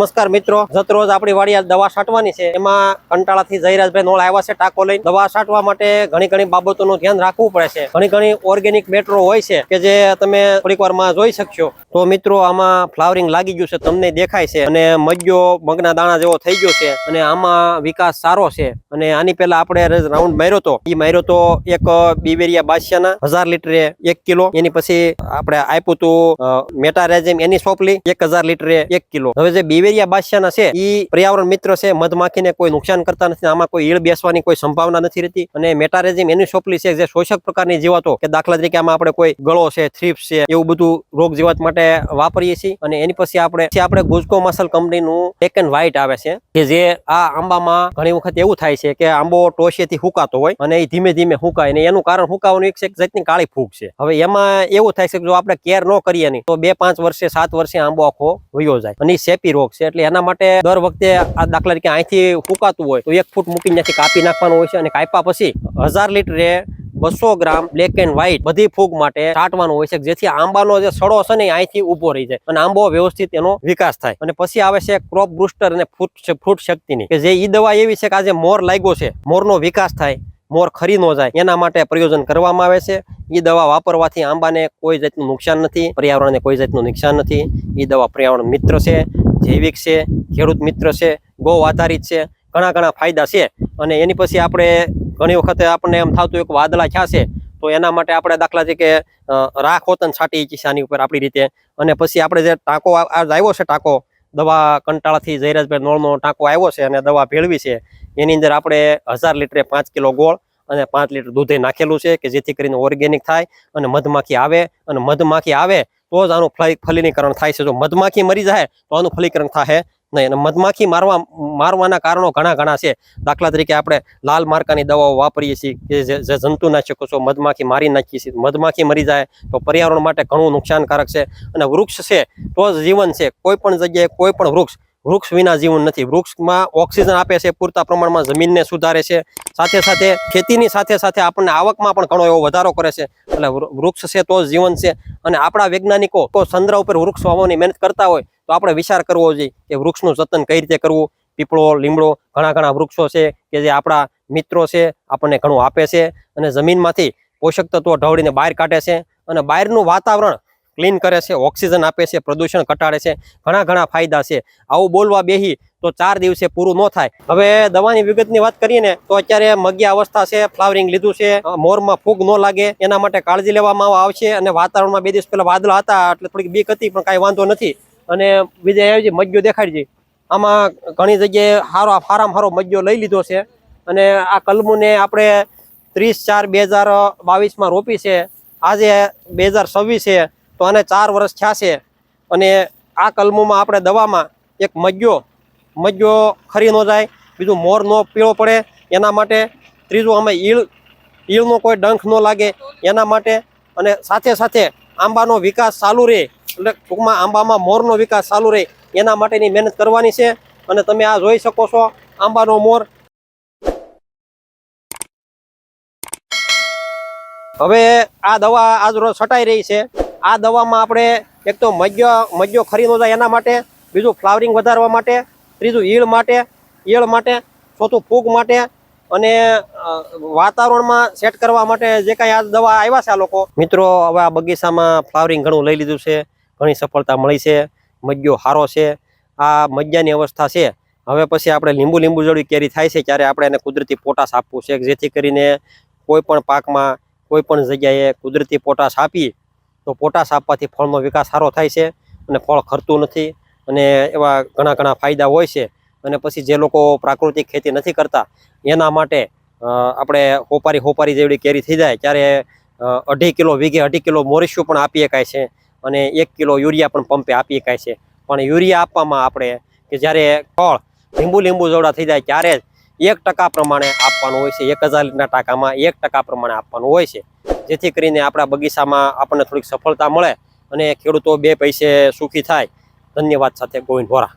નમસ્કાર મિત્રો. જતરોજ આપણી વાડી દવા છાંટવાની છે. એમાં કંટાળાથી જયરાજભાઈ નોળ આવ્યા છે ટાકો લઈને. દવા છાંટવા માટે ઘણી ઘણી બાબતોનું ધ્યાન રાખવું પડે છે. ઘણી ઘણી ઓર્ગેનિક મેટ્રો હોય છે કે જે તમે થોડીક જોઈ શકશો. તો મિત્રો, આમાં ફ્લાવરિંગ લાગી ગયું છે, તમને દેખાય છે. અને મજ્જો મગના દાણા જેવો થઈ ગયો છે અને આમાં વિકાસ સારો છે. અને આની પહેલા આપણે રાઉન્ડ માર્યો તો એ માર્યો તો એક બીવેરિયા બાદશાના હજાર લીટરે એક કિલો. એની પછી આપણે આપ્યું હતું મેટારેઝિમ એની સોપલી, એક હજાર લીટરે એક કિલો. હવે જે બીવેરિયા બાદશાહના છે એ પર્યાવરણ મિત્ર છે મધમાખીને કોઈ નુકસાન કરતા નથી, આમાં કોઈ ઈળ બેસવાની કોઈ સંભાવના નથી રહેતી. અને મેટારેઝિમ એની સોપલી છે જે શોષક પ્રકારની જીવાતો કે દાખલા તરીકે આમાં આપણે કોઈ ગળો છે, થ્રીપ્સ છે, એવું બધું રોગ જીવાત માટે વાપરીએ છીએ. અને એની પછી આપણે આપણે ગુજકો માસલ કંપનીનું બ્લેક એન્ડ વ્હાઈટ આવે છે, કે જે આ આંબામાં ઘણી વખત એવું થાય છે કે આંબો ટોશિયાથી હુકાતો હોય અને એ ધીમે ધીમે હુકાય અને એનું કારણ હુકાવાનું એક જાતની કાળી ફૂગ છે. હવે એમાં એવું થાય છે કે જો આપણે કેર ન કરીએ નહીં તો બે પાંચ વર્ષે સાત વર્ષે આંબો આખો વયો જાય અને સેપી રોગ છે. એટલે એના માટે દર વખતે આ દાખલા તરીકે અહીંથી ફૂંકાતું હોય તો એક ફૂટ મૂકીને ત્યાંથી કાપી નાખવાનું હોય છે અને કાપ્યા પછી હજાર લીટરે બસો ગ્રામ બ્લેક એન્ડ વ્હાઈટ બધી ફૂગ માટે છાંટવાનું હોય છે, જેથી આંબાનો જે સડો છે ને અહીંથી ઊભો રહી જાય અને આંબો વ્યવસ્થિત એનો વિકાસ થાય. અને પછી આવે છે ક્રોપ બુસ્ટર અને ફ્રૂટ ફ્રૂટ શક્તિની, કે જે ઈ દવા એવી છે કે આજે મોર લાગ્યો છે, મોરનો વિકાસ થાય, મોર ખરી ન જાય, એના માટે પ્રયોજન કરવામાં આવે છે. એ દવા વાપરવાથી આંબાને કોઈ જાતનું નુકસાન નથી, પર્યાવરણને કોઈ જાતનું નુકસાન નથી. એ દવા પર્યાવરણ મિત્ર છે. જૈવિક છે, ખેડૂત મિત્ર છે ગૌ આધારિત છે, ઘણા ઘણા ફાયદા છે. અને એની પછી આપણે ઘણી વખતે આપણને એમ થતું એક વાદળા થયા છે? તો એના માટે આપણે દાખલા તરીકે કે રાખ હોતન છાટી આની ઉપર આપણી રીતે. અને પછી આપણે જે ટાંકો આવ્યો છે ટાંકો, દવા કંટાળાથી જયરાજભાઈ નોળનો ટાંકો આવ્યો છે અને દવા ભેળવી છે. એની અંદર આપણે હજાર લીટરે પાંચ કિલો ગોળ અને પાંચ લીટર દૂધે નાખેલું છે કે જેથી કરીને ઓર્ગેનિક થાય અને મધમાખી આવે. અને મધમાખી આવે તો જ આનું ફલી, ફલીનીકરણ થાય છે. જો મધમાખી મરી જાય તો આનું ફલીકરણ થાય નહીં. અને મધમાખી મારવા, મારવાના કારણો ઘણા ઘણા છે. દાખલા તરીકે આપણે લાલ માર્કાની દવાઓ વાપરીએ છીએ કે જે જે જંતુનાશકો છો, મધમાખી મારી નાખીએ છીએ. મધમાખી મરી જાય તો પર્યાવરણ માટે ઘણું નુકસાનકારક છે. અને વૃક્ષ છે તો જ જીવન છે. કોઈ પણ જગ્યાએ કોઈ પણ વૃક્ષ વૃક્ષ વિના જીવન નથી. વૃક્ષમાં ઓક્સિજન આપે છે, પૂરતા પ્રમાણમાં જમીનને સુધારે છે. સાથે સાથે ખેતીની સાથે સાથે આપણને આવકમાં પણ ઘણો એવો વધારો કરે છે. એટલે વૃક્ષ છે તો જીવન છે. અને આપણા વૈજ્ઞાનિકો ચંદ્ર ઉપર વૃક્ષ વાવવાની મહેનત કરતા હોય, તો આપણે વિચાર કરવો જોઈએ કે વૃક્ષનું જતન કઈ રીતે કરવું? પીપળો, લીમડો, ઘણા ઘણા વૃક્ષો છે કે જે આપણા મિત્રો છે, આપણને ઘણું આપે છે. અને જમીનમાંથી પોષક તત્વો ઢવળીને બહાર કાઢે છે. અને બહારનું વાતાવરણ ક્લીન કરે છે, ઓક્સિજન આપે છે, પ્રદૂષણ ઘટાડે છે, ઘણા ઘણા ફાયદા છે. આવું બોલવા બેહી તો ચાર દિવસે પૂરું ન થાય. હવે દવાની વિગતની વાત કરીએ ને, તો અત્યારે મગ્યા અવસ્થા છે, ફ્લાવરિંગ લીધું છે મોરમાં ફૂગ ન લાગે, એના માટે કાળજી લેવામાં આવશે અને વાતાવરણમાં બે દિવસ પહેલા વાદળા હતા, એટલે થોડીક બીક હતી, પણ કાંઈ વાંધો નથી. અને બીજા જે મગ્યો દેખાડજે આમાં ઘણી જગ્યાએ હારો ફારામ હારો મગ્યો લઈ લીધો છે. અને આ કલમુને આપણે ત્રીસ ચાર બે હજાર બાવીસમાં રોપી છે. આજે બે હજાર છવ્વીસ તો આને ચાર વર્ષ થયા છે અને આ કલમોમાં આપણે દવામાં એક મજ્જો મજ્જો ખરી ન જાય, બીજું મોર ન પીળો પડે, એના માટે ત્રીજું અમે ઈળ, ઈળનો કોઈ ડંખ ન લાગે, એના માટે અને સાથે સાથે આંબાનો વિકાસ ચાલુ રહે, એટલે ટૂંકમાં આંબામાં મોરનો વિકાસ ચાલુ રહે, એના માટેની મહેનત કરવાની છે. અને તમે આ જોઈ શકો છો આંબાનો મોર. હવે આ દવા આજ રોજ છટાઈ રહી છે. આ દવામાં આપણે એક તો મજ્જો મજ્જો ખરી ન જાય એના માટે, બીજું ફ્લાવરિંગ વધારવા માટે, ત્રીજું ઈળ માટે ઈળ માટે, ચોથું ફૂગ માટે અને વાતાવરણમાં સેટ કરવા માટે જે કાંઈ આ દવા આવ્યા છે આ લોકો. મિત્રો, હવે આ બગીચામાં ફ્લાવરિંગ ઘણું લઈ લીધું છે, ઘણી સફળતા મળી છે મજ્જો સારો છે, આ મજ્જાની અવસ્થા છે. હવે પછી આપણે લીંબુ લીંબુ જળી કેરી થાય છે, ત્યારે આપણે એને કુદરતી પોટાશ આપવું છે, જેથી કરીને કોઈ પણ પાકમાં, કોઈ પણ જગ્યાએ કુદરતી પોટાશ આપી તો પોટાશ આપવાથી ફળનો વિકાસ સારો થાય છે અને ફળ ખરતું નથી અને એવા ઘણા ઘણા ફાયદા હોય છે અને પછી જે લોકો પ્રાકૃતિક ખેતી નથી કરતા, એના માટે આપણે હોપારી હોપારી જેવડી કેરી થઈ જાય ત્યારે અઢી કિલો વીઘે અઢી કિલો મોરિસ્યું પણ આપી શકાય છે અને એક કિલો યુરિયા પણ પંપે આપી શકાય છે. પણ યુરિયા આપવામાં આપણે કે જ્યારે ફળ લીંબુ લીંબુ જોડા થઈ જાય ત્યારે જ એક ટકા પ્રમાણે આપવાનું હોય છે, એક હજાર લીટરના ટાંકામાં એક ટકા પ્રમાણે આપવાનું હોય છે. જેથી કરીને આપણા બગીચામાં આપણને થોડીક સફળતા મળે અને ખેડૂતો બે પૈસે સુખી થાય. ધન્યવાદ સાથે, ગોવિંદ વોરા.